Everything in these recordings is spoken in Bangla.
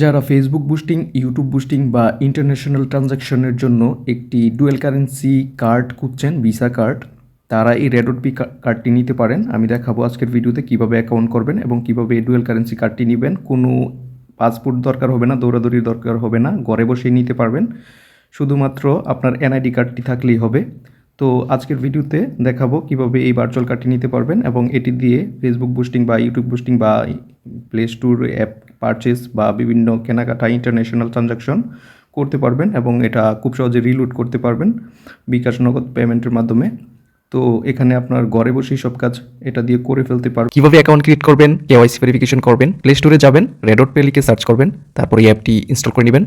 যারা ফেসবুক বুস্টিং ইউটিউব বুস্টিং বা ইন্টারন্যাশনাল ট্রানজ্যাকশনের জন্য একটি ডুয়েল কারেন্সি কার্ড খুঁজছেন ভিসা কার্ড তারা এই রেডট পি কার্ডটি নিতে পারেন। আমি দেখাবো আজকের ভিডিওতে কীভাবে অ্যাকাউন্ট করবেন এবং কীভাবে ডুয়েল কারেন্সি কার্ডটি নেবেন। কোনো পাসপোর্ট দরকার হবে না, দৌড়াদৌড়ির দরকার হবে না, ঘরে বসেই নিতে পারবেন। শুধুমাত্র আপনার এনআইডি কার্ডটি থাকলেই হবে। তো আজকের ভিডিওতে দেখাবো কীভাবে এই ভার্চুয়াল কার্ডটি নিতে পারবেন এবং এটি দিয়ে ফেসবুক বুস্টিং বা ইউটিউব বুস্টিং বা প্লে স্টোর অ্যাপ পারচেস বা বিভিন্ন কেনাকাটা ইন্টারন্যাশনাল ট্রানজাকশন করতে পারবেন এবং এটা খুব সহজে রিলুট করতে পারবেন বিকাশ নগদ পেমেন্টের মাধ্যমে। তো এখানে আপনার ঘরে বসেই সব কাজ এটা দিয়ে করে ফেলতে পারবেন। কীভাবে অ্যাকাউন্ট ক্রিয়েট করবেন কেওয়াইসি ভেরিফিকেশন করবেন প্লে স্টোরে যাবেন রেডট পে লিখে সার্চ করবেন, তারপর অ্যাপটি ইনস্টল করে নেবেন।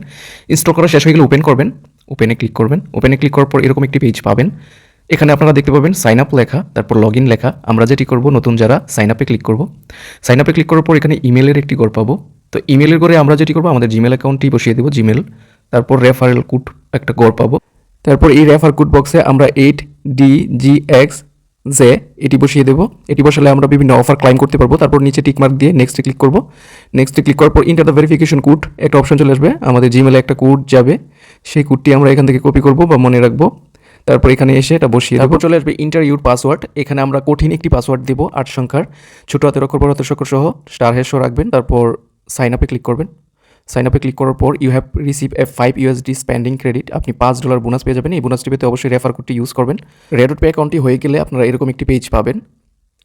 ইনস্টল করা শেষ হয়ে গেলে ওপেন করবেন। ওপেনে ক্লিক করবেন। ওপেনে ক্লিক করার পর এরকম একটি পেজ পাবেন। এখানে আপনারা দেখতে পাবেন সাইন আপ লেখা, তারপর লগ ইন লেখা। আমরা যেটি করব, নতুন যারা সাইন আপে ক্লিক করব। সাইন আপে ক্লিক করার পর এখানে ইমেলের একটি গড় পাবো। তো ইমেলের গড়ে আমরা যেটি করব, আমাদের জিমেল অ্যাকাউন্টটি বসিয়ে দেবো জিমেল তারপর রেফারেল কোড একটা গড় পাবো। তারপর এই রেফার কুট বক্সে আমরা এইট ডি জি এক্স যে এটি বসিয়ে দেবো। এটি বসালে আমরা বিভিন্ন অফার ক্লাইম করতে পারব। তারপর নিচে টিক মার্ক দিয়ে নেক্সটে ক্লিক করব। নেক্সটে ক্লিক করার পর ইন্টার দ্য ভেরিফিকেশন কোড একটা অপশন চলে আসবে। আমাদের জিমেলে একটা কোড যাবে। সেই কোডটি আমরা এখান থেকে কপি করব বা মনে রাখব। তারপর এখানে এসে এটা বসিয়ে তারপর চলে আসবে ইন্টার ইউর পাসওয়ার্ড এখানে আমরা কঠিন একটি পাসওয়ার্ড দেবো, আট সংখ্যার। ছোটো হাতের অক্ষর, বড় হাতের সহ স্টার হেসো রাখবেন। তারপর সাইন আপে ক্লিক করবেন। সাইন আপে ক্লিক করার পর you have receive a five USD spending credit আপনি পাঁচ ডলার বোনাস পেয়ে যাবেন। এই বোনাসটি পেতে অবশ্যই রেফার কোডটি ইউজ করবেন। রেডট পে অ্যাকাউন্টটি হয়ে গেলে আপনারা এরকম একটি পেজ পাবেন।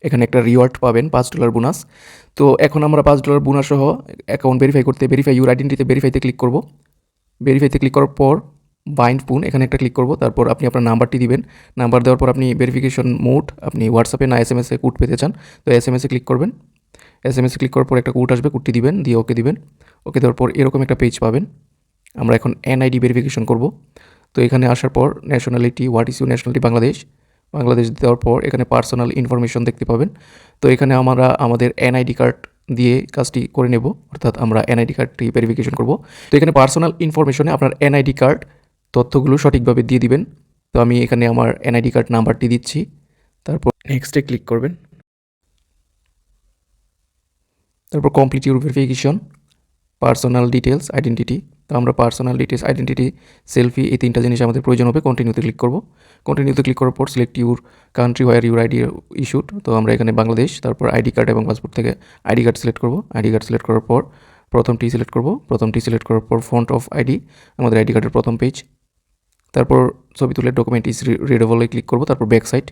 এখানে একটা রিওয়ার্ড পাবেন, পাঁচ ডলার বোনাস তো এখন আমরা পাঁচ ডলার বোনাস সহ অ্যাকাউন্ট ভেরিফাই করতে ভেরিফাই ইউর আইডেন্টিতে ভেরিফাইতে ক্লিক করব। ভেরিফাইতে ক্লিক করার পর বাইন্ড পুন এখানে একটা ক্লিক করব। তারপর আপনি আপনার নাম্বারটি দিবেন। নাম্বার দেওয়ার পর আপনি ভেরিফিকেশন মোড আপনি হোয়াটসঅ্যাপে না এস এম এসে কোড পেতে চান, তো এস এম এসে ক্লিক করবেন। এস এম এসে ক্লিক করার পর একটা কোড আসবে কোডটি দিবেন, দিয়ে ওকে দিবেন। ওকে দেওয়ার পর এরকম একটা পেজ পাবেন। আমরা এখন এনআইডি ভেরিফিকেশন করব। তো এখানে আসার পর nationality what is you nationality Bangladesh Bangladesh দেওয়ার পর এখানে পার্সোনাল ইনফরমেশন দেখতে পাবেন। তো এখানে আমরা আমাদের এনআইডি কার্ড দিয়ে কাজটি করে নেব। অর্থাৎ আমরা এনআইডি কার্ডটি ভেরিফিকেশন করব। তো এখানে পার্সোনাল ইনফরমেশনে আপনার এনআইডি কার্ড তথ্যগুলো সঠিকভাবে দিয়ে দিবেন। তো আমি এখানে আমার এনআইডি কার্ড নাম্বারটি দিচ্ছি। তারপর নেক্সটে ক্লিক করবেন। তারপর complete your verification personal details identity তো আমরা পার্সোনাল ডিটেলস আইডেন্টিটি সেলফি এই তিনটা জিনিস আমাদের প্রয়োজন হবে। কন্টিনিউতে ক্লিক করব। কন্টিনিউতে ক্লিক করার পর select your country where your ID issued তো আমরা এখানে বাংলাদেশ তারপর আইডি কার্ড এবং পাসপোর্ট থেকে আইডি কার্ড সিলেক্ট করব। আইডি কার্ড সিলেক্ট করার পর প্রথমটি সিলেক্ট করব। প্রথমটি সিলেক্ট করার পর ফ্রন্ট অফ আইডি আমাদের আইডি কার্ডের প্রথম পেজ তারপর ছবি তুলে ডকুমেন্ট ইস রিডেবলে ক্লিক করব। তারপর ব্যাক সাইড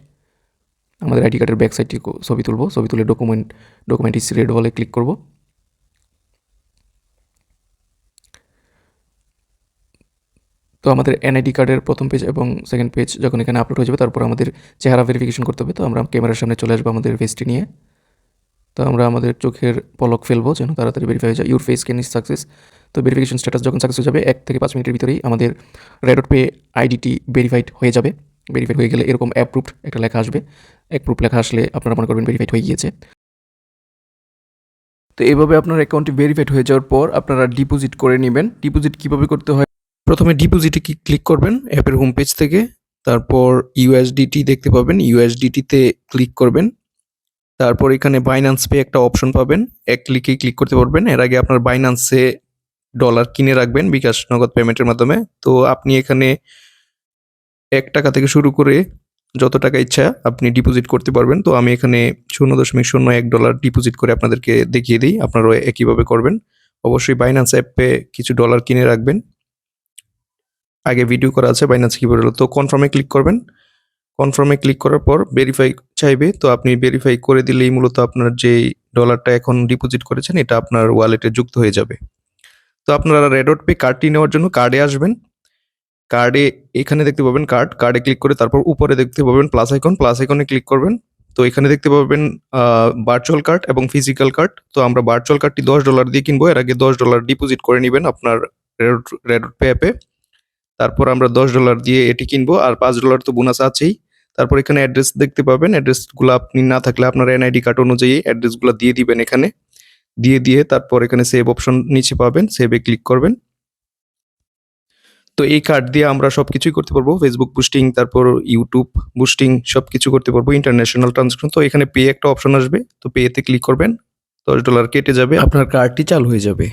আমাদের আইডি কার্ডের ব্যাক সাইডটি ছবি তুলব, ছবি তুলে ডকুমেন্ট ডকুমেন্ট ইস রিডেবলে ক্লিক করব। তো আমাদের এনআইডি কার্ডের প্রথম পেজ এবং সেকেন্ড পেজ যখন এখানে আপলোড হয়ে যাবে, তারপর আমাদের চেহারা ভেরিফিকেশন করতে হবে। তো আমরা ক্যামেরার সামনে চলে আসব আমাদের ফেসটি নিয়ে। তো আমরা আমাদের চোখের পলক ফেলব যেন তাড়াতাড়ি ভেরিফাই হয়ে যায়। Your face can is success তো ভেরিফিকেশন স্ট্যাটাস যখন সাকসেস হয়ে যাবে, এক থেকে পাঁচ মিনিটের ভিতরেই আমাদের রেডট পে আইডিটি ভেরিফাইড হয়ে যাবে। ভেরিফাইড হয়ে গেলে এরকম অ্যাপ্রুভড একটা লেখা আসবে। অ্যাপ্রুভ লেখা আসলে আপনারা মনে করবেন ভেরিফাইড হয়ে গিয়েছে। তো এইভাবে আপনার অ্যাকাউন্টটি ভেরিফাইড হয়ে যাওয়ার পর আপনারা ডিপোজিট করে নেবেন। ডিপোজিট কীভাবে করতে হয়? প্রথমে ডিপোজিটে ক্লিক করবেন অ্যাপের হোম পেজ থেকে। তারপর ইউএসডিটি দেখতে পাবেন। ইউএসডিটিতে ক্লিক করবেন। তারপর এখানে বাইন্যান্স পে একটা অপশন পাবেন। এক ক্লিকেই ক্লিক করতে পারবেন। এর আগে আপনার বাইন্যান্সে ডলার কিনে রাখবেন বিকাশ নগদ পেমেন্টের মাধ্যমে। তো আপনি এখানে এক টাকা থেকে শুরু করে যত টাকা ইচ্ছা আপনি ডিপোজিট করতে পারবেন। তো আমি এখানে শূন্য দশমিক শূন্য এক ডলার ডিপোজিট করে আপনাদেরকে দেখিয়ে দিই। আপনারাও একইভাবে করবেন। অবশ্যই বাইন্যান্স অ্যাপে কিছু ডলার কিনে রাখবেন। আগে ভিডিও করা আছে বাইন্যান্স কীভাবে তো কনফার্মে ক্লিক করবেন। কনফার্মে ক্লিক করার পর ভেরিফাই চাইবে। তো আপনি ভেরিফাই করে দিলেই মূলত আপনার যে ডলারটা এখন ডিপোজিট করেছেন, এটা আপনার ওয়ালেটে যুক্ত হয়ে যাবে। তো আপনারা রেডট পে কার্ডটি নেওয়ার জন্য কার্ডে আসবেন। কার্ডে এখানে দেখতে পাবেন কার্ড কার্ডে ক্লিক করে তারপর উপরে দেখতে পাবেন প্লাস আইকন প্লাস আইকনে ক্লিক করবেন। তো এখানে দেখতে পাবেন ভার্চুয়াল কার্ড এবং ফিজিক্যাল কার্ড তো আমরা ভার্চুয়াল কার্ডটি দশ ডলার দিয়ে কিনবো, এর আগে দশ ডলার ডিপোজিট করে নেবেন আপনার রেডট পে অ্যাপে তারপর আমরা দশ ডলার দিয়ে এটি কিনবো, আর পাঁচ ডলার তো বোনাস আছেই। তারপর এখানে অ্যাড্রেস দেখতে পাবেন অ্যাড্রেসগুলো আপনি না থাকলে আপনার এনআইডি কার্ড অনুযায়ী অ্যাড্রেসগুলো দিয়ে দিবেন এখানে। দিয়ে দিয়ে তারপর এখানে সেভ অপশন নিচে পাবেন সেভে ক্লিক করবেন। তো এই কার্ড দিয়ে আমরা সব কিছুই করতে পারব। ফেসবুক বুস্টিং তারপর ইউটিউব বুস্টিং সব কিছু করতে পারব। ইন্টারন্যাশনাল ট্রান্সাকশন তো এখানে পে একটা অপশন আসবে। তো পেতে ক্লিক করবেন, দশ ডলার কেটে যাবে। আপনার কার্ডটি চালু হয়ে যাবে।